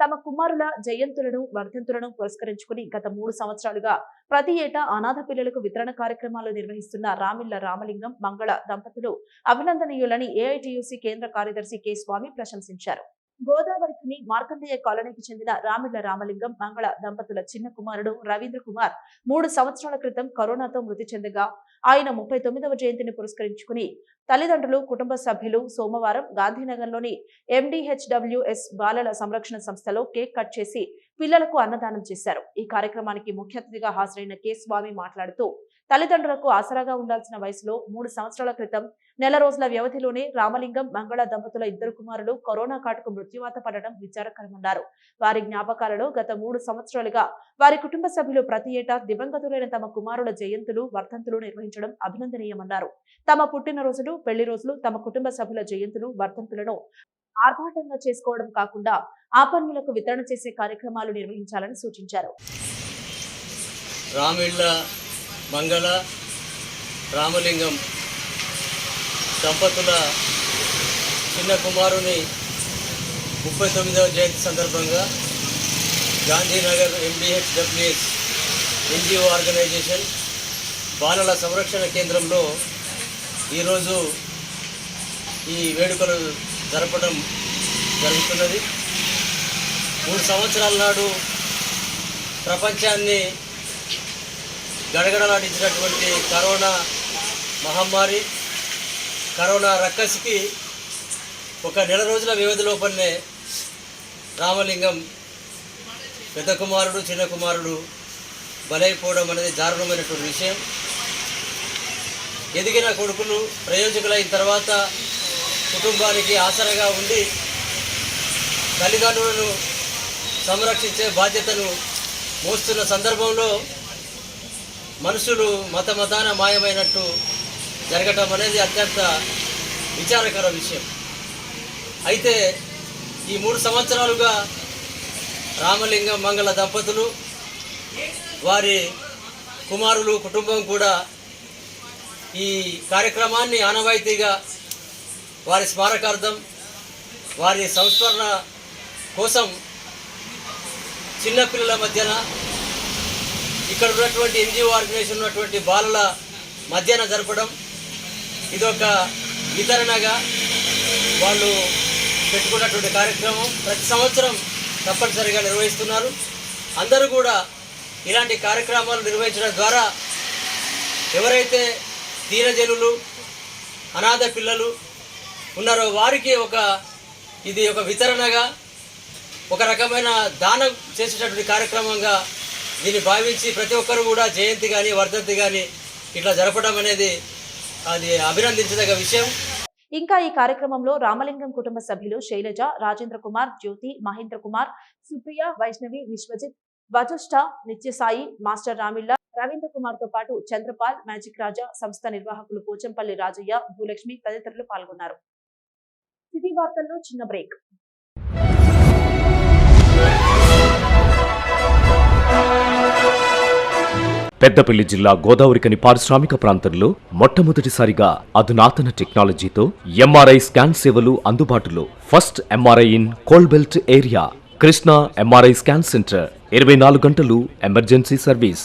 తమ కుమారుల జయంతులను వర్ధంతులను పురస్కరించుకుని గత మూడు సంవత్సరాలుగా ప్రతి ఏటా అనాథ పిల్లలకు వితరణ కార్యక్రమాలు నిర్వహిస్తున్న రామిళ్ళ రామలింగం మంగళ దంపతులు అభినందనీయులని ఏఐటియుసి కేంద్ర కార్యదర్శి కె స్వామి ప్రశంసించారు. గోదావరిని మార్కండేయ కాలనీకి చెందిన రామిళ్ళ రామలింగం మంగళ దంపతుల చిన్న కుమారుడు రవీంద్ర కుమార్ మూడు సంవత్సరాల క్రితం కరోనాతో మృతి చెందగా ఆయన ముప్పై తొమ్మిదవ జయంతిని పురస్కరించుకుని తల్లిదండ్రులు కుటుంబ సభ్యులు సోమవారం గాంధీనగర్లోని ఎండిహెచ్డబ్ల్యూఎస్ బాలల సంరక్షణ సంస్థలో కేక్ కట్ చేసి పిల్లలకు అన్నదానం చేశారు. ఈ కార్యక్రమానికి ముఖ్య అతిథిగా హాజరైన కె. స్వామి మాట్లాడుతూ తల్లిదండ్రులకు ఆసరాగా ఉండాల్సిన వయసులో మూడు సంవత్సరాల క్రితం నెల రోజుల వ్యవధిలోనే రామలింగం మంగళ దంపతుల ఇద్దరు కుమారులు కరోనా కాటుకు మృత్యువాత పడడం విచారకరమన్నారు. వారి జ్ఞాపకాలలో గత మూడు సంవత్సరాలుగా వారి కుటుంబ సభ్యులు ప్రతి ఏటా దివంగతులైన తమ కుమారుల జయంతులు వర్ధంతులు నిర్వహించడం అభినందనీయమన్నారు. తమ పుట్టినరోజులు పెళ్ళి రోజులు తమ కుటుంబ సభ్యుల జయంతులు వర్ధంతులను ఆర్భాటంగా చేసుకోవడం కాకుండా ఆపన్నులకు వితరణ చేసే కార్యక్రమాలు నిర్వహించాలని సూచించారు. రామిళ్ళ మంగళ రామలింగం దంపతుల చిన్న కుమారుని ముప్పై తొమ్మిదవ జయంతి సందర్భంగా గాంధీనగర్ ఎండిహెచ్డబ్ల్యూఎస్ ఎన్జిఓ ఆర్గనైజేషన్ బాలల సంరక్షణ కేంద్రంలో ఈరోజు ఈ వేడుకలు జరపడం జరుగుతున్నది. మూడు సంవత్సరాల నాడు ప్రపంచాన్ని గడగడలాడించినటువంటి కరోనా మహమ్మారి కరోనా రక్కసికి ఒక నెల రోజుల వ్యవధి లోపలనే రామలింగం పెద్ద కుమారుడు చిన్న కుమారుడు బలైపోవడం అనేది దారుణమైనటువంటి విషయం. ఎదిగిన కొడుకులు ప్రయోజకులైన తర్వాత కుటుంబానికి ఆసరగా ఉండి తల్లిదండ్రులను సంరక్షించే బాధ్యతను మోస్తున్న సందర్భంలో మనుషులు మత మతాన మాయమైనట్టు జరగటం అనేది అత్యంత విచారకర విషయం. అయితే ఈ మూడు సంవత్సరాలుగా రామలింగం మంగళ దంపతులు వారి కుమారులు కుటుంబం కూడా ఈ కార్యక్రమాన్ని ఆనవాయితీగా వారి స్మారకార్థం వారి సంస్మరణ కోసం చిన్నపిల్లల మధ్యన ఇక్కడ ఉన్నటువంటి ఎన్జిఓ ఆర్గనైజేషన్ ఉన్నటువంటి బాలల మధ్యాహ్న జరపడం ఇదొక వితరణగా వాళ్ళు పెట్టుకున్నటువంటి కార్యక్రమం ప్రతి సంవత్సరం తప్పనిసరిగా నిర్వహిస్తున్నారు. అందరూ కూడా ఇలాంటి కార్యక్రమాలు నిర్వహించడం ద్వారా ఎవరైతే దీనజనులు అనాథ పిల్లలు ఉన్నారో వారికి ఒక ఇది ఒక వితరణగా ఒక రకమైన దానం చేసేటటువంటి కార్యక్రమంగా దీన్ని భావించి ప్రతి ఒక్కరు కూడా జయంతి కానీ వర్ధంతి కానీ ఇట్లా జరపడం అనేది అది అభినందించదగ్గ విషయం. ఇంకా ఈ కార్యక్రమంలో రామలింగం కుటుంబ సభ్యులు శైలజ రాజేంద్ర కుమార్ జ్యోతి మహేంద్ర కుమార్ సుప్రియ వైష్ణవి విశ్వజిత్ వజుష్ట నిత్యసాయి మాస్టర్ రామిళ్ళ రవీంద్ర కుమార్తో పాటు చంద్రపాల్ మ్యాజిక్ రాజా సంస్థ నిర్వాహకులు పోచంపల్లి రాజయ్య భూలక్ష్మి తదితరులు పాల్గొన్నారు. సిటీ వార్తల్లో చిన్న బ్రేక్. పెద్దపల్లి జిల్లా గోదావరికని పారిశ్రామిక ప్రాంతంలో మొట్టమొదటిసారిగా అధునాతన టెక్నాలజీతో ఎంఆర్ఐ స్కాన్ సేవలు అందుబాటులో. First MRI in coal belt area. Krishna MRI scan centre. ఇరవై నాలుగు గంటలు emergency service.